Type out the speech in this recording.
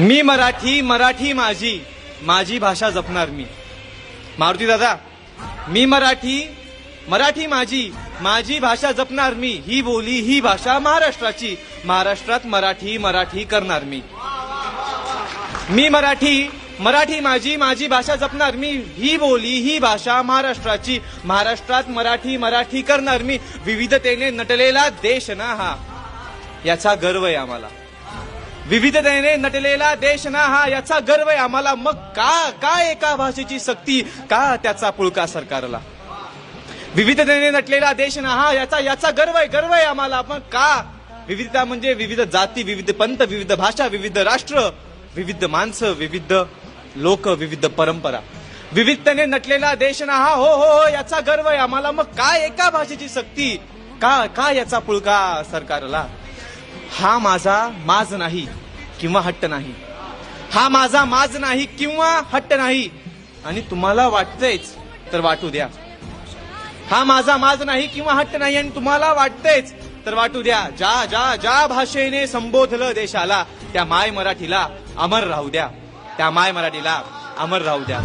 मी मराठी मराठी माझी. माझी भाषा जपणार मी. मारुती दादा मी मराठी मराठी माझी. माझी भाषा जपणार मी. ही बोली ही भाषा महाराष्ट्राची. महाराष्ट्रात मराठी मराठी करणार मी. मी मराठी मराठी माझी. माझी भाषा जपणार मी. ही बोली ही भाषा महाराष्ट्राची. महाराष्ट्रात मराठी मराठी करणार मी. विविधतेने नटलेला देश ना हा. याचा गर्व आहे आम्हाला. विविधतेने नटलेला देश ना हा याचा गर्व आहे आम्हाला. मग का का एका भाषेची सक्ती? का त्याचा पुळका सरकारला? विविधतेने नटलेला देश ना हा याचा याचा गर्व आहे गर्व आहे आम्हाला. मग का? विविधता म्हणजे विविध जाती विविध पंथ विविध भाषा विविध राष्ट्र विविध माणसं विविध लोक विविध परंपरा. विविधतेने नटलेला देश ना हा हो हो हो याचा गर्व आहे आम्हाला. मग का एका भाषेची सक्ती? का का याचा पुळका सरकारला? हा माझा माज नाही. किंवा हट्ट नाही. हा माझा माज नाही किंवा हट्ट नाही. आणि तुम्हाला वाटतंयच तर वाटू द्या. हा माझा माज नाही किंवा हट्ट नाही आणि तुम्हाला वाटतंयच तर वाटू द्या. ज्या ज्या ज्या भाषेने संबोधलं देशाला त्या माय मराठीला अमर राहू द्या. त्या माय मराठीला अमर राहू द्या.